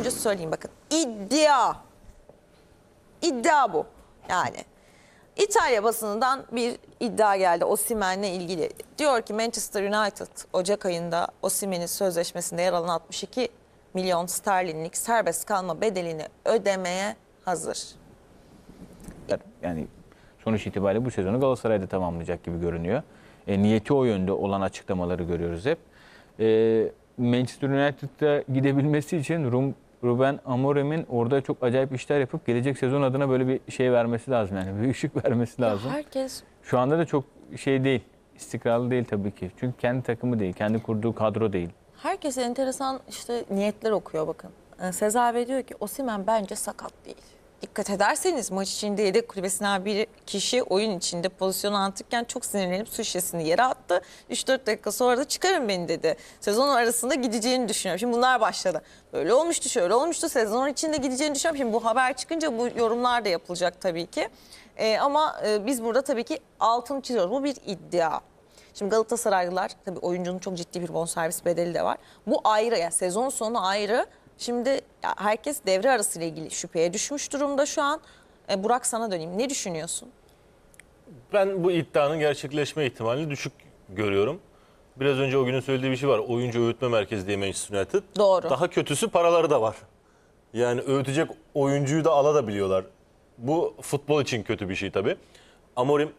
önce söyleyeyim bakın. İddia. İddia bu. Yani İtalya basınından bir iddia geldi Osimhen'le ilgili. Diyor ki Manchester United Ocak ayında Osimhen'in sözleşmesinde yer alan 62 milyon sterlinlik serbest kalma bedelini ödemeye hazır. Yani sonuç itibariyle bu sezonu Galatasaray'da tamamlayacak gibi görünüyor. E, niyeti o yönde olan açıklamaları görüyoruz hep. E, Manchester United'da gidebilmesi için Rum, Ruben Amorim'in orada çok acayip işler yapıp gelecek sezon adına böyle bir şey vermesi lazım. Yani bir ışık vermesi lazım. Herkes Şu anda da çok şey değil. istikrarlı değil tabii ki. Çünkü kendi takımı değil, kendi kurduğu kadro değil. Herkes enteresan işte niyetler okuyor bakın. Ee, Sezar Bey diyor ki Osimhen bence sakat değil. Dikkat ederseniz maç içinde yedek kulübesinden bir kişi oyun içinde pozisyon anlatırken çok sinirlenip su şişesini yere attı. 3-4 dakika sonra da çıkarın beni dedi. Sezon arasında gideceğini düşünüyorum. Şimdi bunlar başladı. Böyle olmuştu şöyle olmuştu sezon içinde gideceğini düşünüyorum. Şimdi bu haber çıkınca bu yorumlar da yapılacak tabii ki. Ee, ama e, biz burada tabii ki altını çiziyoruz. Bu bir iddia. Şimdi Galatasaraylılar tabii oyuncunun çok ciddi bir bonservis bedeli de var. Bu ayrı yani sezon sonu ayrı. Şimdi herkes devre arası ile ilgili şüpheye düşmüş durumda şu an. E, Burak sana döneyim. Ne düşünüyorsun? Ben bu iddianın gerçekleşme ihtimalini düşük görüyorum. Biraz önce o günün söylediği bir şey var. Oyuncu öğütme merkezi diye Manchester United. Doğru. Daha kötüsü paraları da var. Yani öğütecek oyuncuyu da alabiliyorlar. Bu futbol için kötü bir şey tabii. Amorim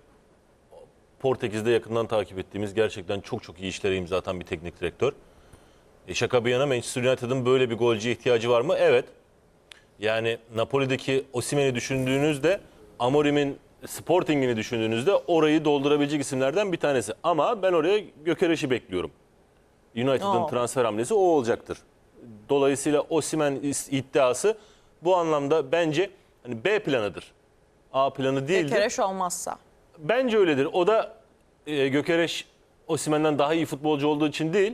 Portekiz'de yakından takip ettiğimiz gerçekten çok çok iyi işlere imza atan bir teknik direktör. E şaka bir yana Manchester United'ın böyle bir golcüye ihtiyacı var mı? Evet. Yani Napoli'deki Osimhen'i düşündüğünüzde Amorim'in Sporting'ini düşündüğünüzde orayı doldurabilecek isimlerden bir tanesi. Ama ben oraya Gökereş'i bekliyorum. United'ın Oo. transfer hamlesi o olacaktır. Dolayısıyla Osimhen is- iddiası bu anlamda bence hani B planıdır. A planı değildir. Kekereş olmazsa. Bence öyledir. O da e, Gökereş Osimhen'den daha iyi futbolcu olduğu için değil.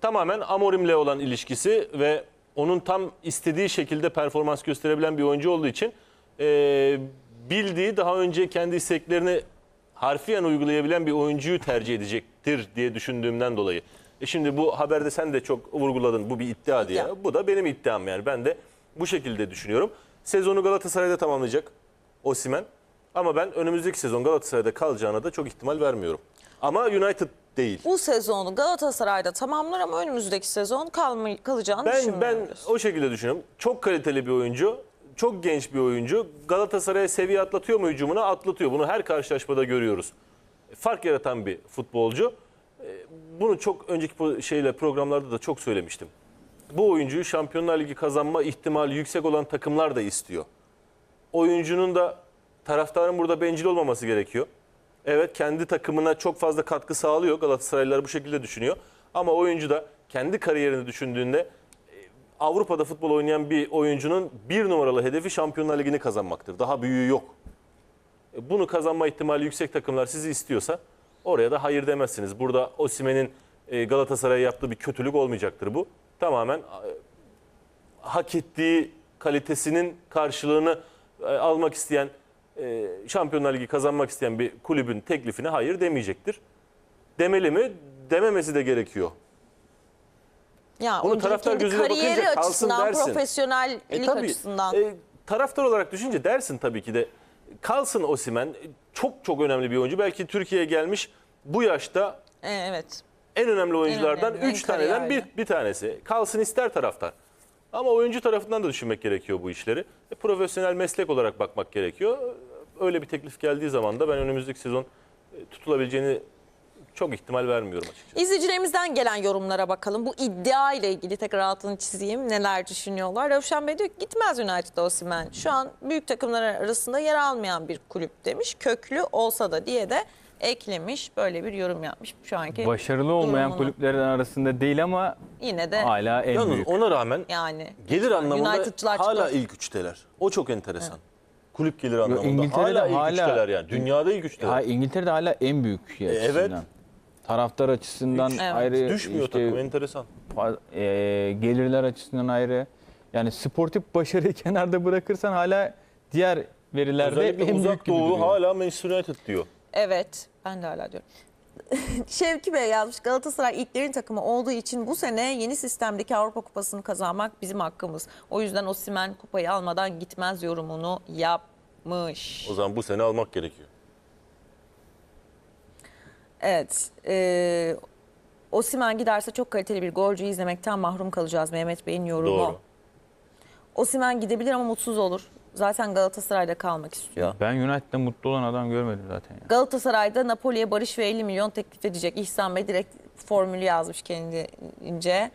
Tamamen Amorim'le olan ilişkisi ve onun tam istediği şekilde performans gösterebilen bir oyuncu olduğu için e, bildiği daha önce kendi isteklerini harfiyen uygulayabilen bir oyuncuyu tercih edecektir diye düşündüğümden dolayı. E şimdi bu haberde sen de çok vurguladın bu bir iddia diye. İddia. Bu da benim iddiam yani. Ben de bu şekilde düşünüyorum. Sezonu Galatasaray'da tamamlayacak Osimhen. Ama ben önümüzdeki sezon Galatasaray'da kalacağına da çok ihtimal vermiyorum. Ama United değil. Bu sezonu Galatasaray'da tamamlar ama önümüzdeki sezon kalma, kalacağını Ben ben o şekilde düşünüyorum. Çok kaliteli bir oyuncu, çok genç bir oyuncu. Galatasaray'a seviye atlatıyor mu hücumuna? Atlatıyor. Bunu her karşılaşmada görüyoruz. Fark yaratan bir futbolcu. Ee, Bunu çok önceki po- şeyle programlarda da çok söylemiştim. Bu oyuncuyu Şampiyonlar Ligi kazanma ihtimali yüksek olan takımlar da istiyor. Oyuncunun da taraftarın burada bencil olmaması gerekiyor. Evet kendi takımına çok fazla katkı sağlıyor. Galatasaraylılar bu şekilde düşünüyor. Ama oyuncu da kendi kariyerini düşündüğünde e, Avrupa'da futbol oynayan bir oyuncunun bir numaralı hedefi Şampiyonlar Ligi'ni kazanmaktır. Daha büyüğü yok. E, Bunu kazanma ihtimali yüksek takımlar sizi istiyorsa oraya da hayır demezsiniz. Burada Osimhen'in e, Galatasaray'a yaptığı bir kötülük olmayacaktır bu. Tamamen hak ettiği kalitesinin karşılığını almak isteyen, e, Şampiyonlar Ligi kazanmak isteyen bir kulübün teklifine hayır demeyecektir. Demeli mi? Dememesi de gerekiyor. Ya Bunu taraftar gözüyle kariyeri bakınca kalsın açısından, dersin. profesyonellik E tabii, açısından. e, taraftar olarak düşünce dersin tabii ki de kalsın Osimhen. Çok çok önemli bir oyuncu. Belki Türkiye'ye gelmiş bu yaşta E, evet. en önemli oyunculardan önemli, en 3 taneden bir, kariyerli. bir tanesi. Kalsın ister taraftar. Ama oyuncu tarafından da düşünmek gerekiyor bu işleri. E, profesyonel meslek olarak bakmak gerekiyor. Öyle bir teklif geldiği zaman da ben önümüzdeki sezon e, tutulabileceğini çok ihtimal vermiyorum açıkçası. İzleyicilerimizden gelen yorumlara bakalım. Bu iddia ile ilgili tekrar altını çizeyim. Neler düşünüyorlar? Ravşan Bey diyor ki gitmez United'da Osimhen. Şu an büyük takımlar arasında yer almayan bir kulüp demiş. Köklü olsa da diye de eklemiş. Böyle bir yorum yapmış şu anki Başarılı olmayan durumunu. kulüplerin arasında değil ama Yine de hala en Yalnız büyük. ona rağmen yani. gelir anlamında United'çılar hala çıkıyor. ilk üçteler. O çok enteresan. Kulüp gelir anlamında. İngiltere'de hala ilk hala- üçteler yani. Dünyada ilk üçteler. Ha, İngiltere'de hala en büyük E, evet. açısından. Taraftar açısından Hiç ayrı, Düşmüyor işte, takım enteresan. fa- e, gelirler açısından ayrı. Yani sportif başarıyı kenarda bırakırsan hala diğer verilerde Özellikle en büyük uzak gibi doğu duruyor. hala Manchester United diyor. Evet ben de hala diyorum. Şevki Bey yazmış Galatasaray ilklerin takımı olduğu için bu sene yeni sistemdeki Avrupa Kupası'nı kazanmak bizim hakkımız. O yüzden Osimhen kupayı almadan gitmez yorumunu yapmış. O zaman bu sene almak gerekiyor. Evet. E, Osimhen giderse çok kaliteli bir golcü izlemekten mahrum kalacağız Mehmet Bey'in yorumu. Doğru. Osimhen gidebilir ama mutsuz olur. Zaten Galatasaray'da kalmak istiyor. Ben United'da mutlu olan adam görmedim zaten. Ya. Galatasaray'da Napoli'ye Barış ve 50 milyon teklif edecek. İhsan Bey direkt formülü yazmış kendince.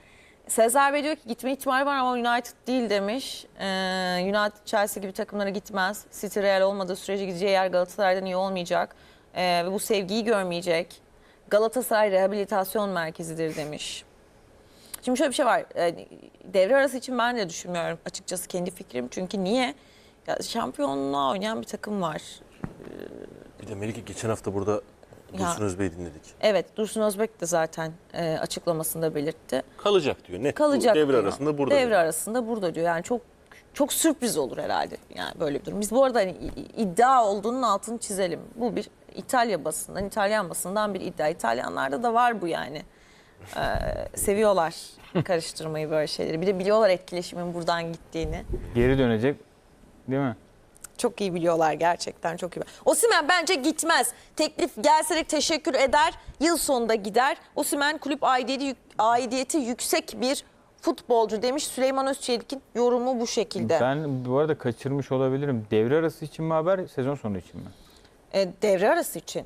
Sezer Bey diyor ki gitme ihtimali var ama United değil demiş. Ee, United, Chelsea gibi takımlara gitmez. City Real olmadığı sürece gideceği yer Galatasaray'dan iyi olmayacak. Ee, ve bu sevgiyi görmeyecek. Galatasaray rehabilitasyon merkezidir demiş. Şimdi şöyle bir şey var. Ee, devre arası için ben de düşünmüyorum açıkçası kendi fikrim. Çünkü niye? Ya şampiyonluğa oynayan bir takım var. Bir de Melike geçen hafta burada Dursun Özbey'i dinledik. Evet Dursun Özbek de zaten e, açıklamasında belirtti. Kalacak diyor. Net. Kalacak devre diyor. arasında burada. Devre diyor. arasında burada diyor. Yani çok çok sürpriz olur herhalde yani böyle bir durum. Biz bu arada hani i- iddia olduğunun altını çizelim. Bu bir İtalya basından, İtalyan basından bir iddia. İtalyanlarda da var bu yani. Ee, seviyorlar karıştırmayı böyle şeyleri. Bir de biliyorlar etkileşimin buradan gittiğini. Geri dönecek değil mi? Çok iyi biliyorlar gerçekten çok iyi. Osimhen bence gitmez. Teklif gelse de teşekkür eder. Yıl sonunda gider. Osimhen kulüp aidiyeti, aidiyeti yüksek bir futbolcu demiş. Süleyman Özçelik'in yorumu bu şekilde. Ben bu arada kaçırmış olabilirim. Devre arası için mi haber, sezon sonu için mi? E, devre arası için.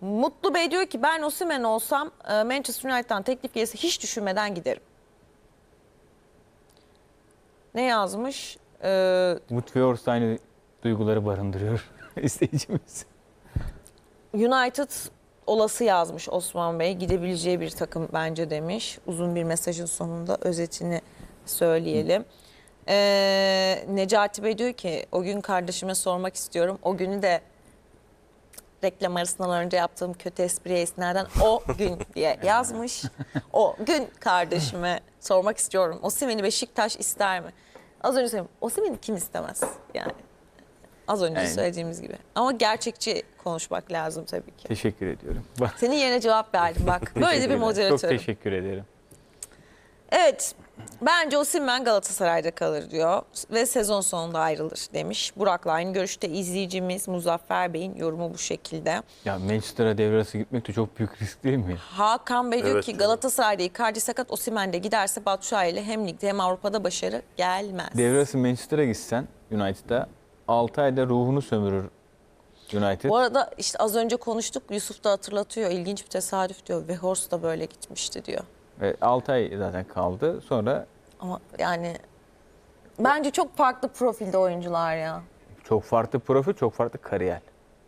Mutlu Bey diyor ki ben Osimhen olsam e, Manchester United'dan teklif gelirse hiç düşünmeden giderim. Ne yazmış? E, Wood ve Horst aynı duyguları barındırıyor izleyicimiz. United olası yazmış Osman Bey. Gidebileceği bir takım bence demiş. Uzun bir mesajın sonunda özetini söyleyelim. Ee, Necati Bey diyor ki o gün kardeşime sormak istiyorum. O günü de reklam arasından önce yaptığım kötü espriye esnaden o gün diye yazmış. O gün kardeşime sormak istiyorum. Osimhen'i Beşiktaş ister mi? Az önce söyledim. Osimhen'i kim istemez? Yani az önce Yani- söylediğimiz gibi. Ama gerçekçi konuşmak lazım tabii ki. Teşekkür ediyorum. Senin yerine cevap verdim bak. Böyle bir teşekkürler. Çok moderatörüm. teşekkür ederim. Evet. Bence Osimhen Galatasaray'da kalır diyor ve sezon sonunda ayrılır demiş. Burak'la aynı görüşte izleyicimiz Muzaffer Bey'in yorumu bu şekilde. Ya Manchester'a devre arası gitmek de çok büyük risk değil mi? Hakan Bey diyor Evet ki. Galatasaray'da Icardi sakat Osimhen de giderse Batshuayi ile hem ligde hem Avrupa'da başarı gelmez. Devre arası Manchester'a gitsen United'a 6 ayda ruhunu sömürür United. Bu arada işte az önce konuştuk Yusuf da hatırlatıyor ilginç bir tesadüf diyor ve Horst da böyle gitmişti diyor. Ve 6 ay zaten kaldı. Sonra Ama yani bence çok farklı profilde oyuncular ya. çok farklı profil, çok farklı kariyer.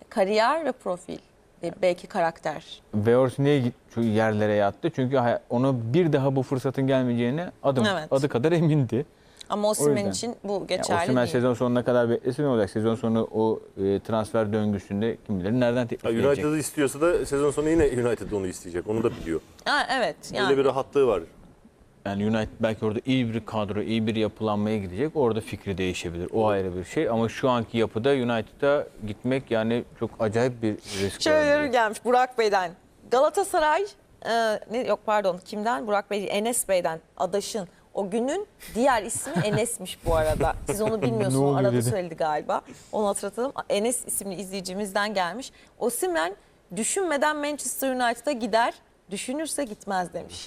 Kariyer ve profil ve belki karakter. Weghorst niye git şu yerlere yattı? Çünkü hay- ona bir daha bu fırsatın gelmeyeceğine adım Evet. adı kadar emindi. Ama Osimhen yüzden. için bu Yani geçerli Osimhen değil. sezon sonuna kadar beklesin ne olacak? Sezon sonu o e, transfer döngüsünde kim bilir nereden teklif gelecek? United'ı istiyorsa da sezon sonu yine United onu isteyecek. Onu da biliyor. Ha, evet yani. Öyle bir rahatlığı var. Yani United belki orada iyi bir kadro, iyi bir yapılanmaya gidecek. Orada fikri değişebilir. O ayrı bir şey. Ama şu anki yapıda United'a gitmek yani çok acayip bir risk. Şöyle yorum gelmiş Burak Bey'den. Galatasaray e, ne yok pardon kimden? Burak Bey Enes Bey'den adaşın. O günün diğer ismi Enes'miş bu arada. Siz onu Ne bilmiyorsunuz. oluyor Arada dedi. söyledi galiba. Onu hatırlatalım. Enes isimli izleyicimizden gelmiş. Osimhen düşünmeden Manchester United'a gider. Düşünürse gitmez demiş.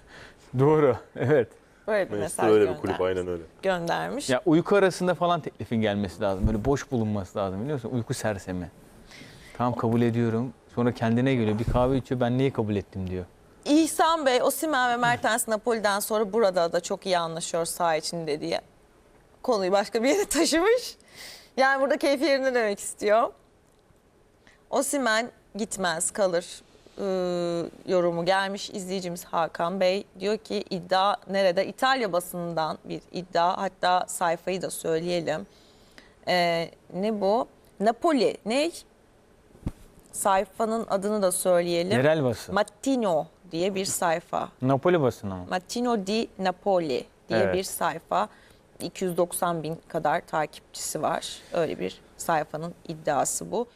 Doğru. Evet. Böyle bir Manchester mesaj öyle bir kulüp aynen öyle. göndermiş. Ya uyku arasında falan teklifin gelmesi lazım. Böyle boş bulunması lazım biliyor musun? Uyku sersemi. Tamam kabul ediyorum. Sonra kendine geliyor. Bir kahve içiyor. Ben neyi kabul ettim diyor. İhsan Bey, Osimhen ve Mertens Napoli'den sonra burada da çok iyi anlaşıyor saha içinde diye. Konuyu başka bir yere taşımış. Yani burada keyfi yerinde demek istiyor. Osimhen gitmez kalır ee, yorumu gelmiş izleyicimiz Hakan Bey. Diyor ki iddia nerede? İtalya basınından bir iddia hatta sayfayı da söyleyelim. Ee, ne bu? Napoli ne? Sayfanın adını da söyleyelim. Yerel basın. Mattino diye bir sayfa. Napoli basını ama. Mattino di Napoli diye Evet. bir sayfa. 290 bin kadar takipçisi var. Öyle bir sayfanın iddiası bu.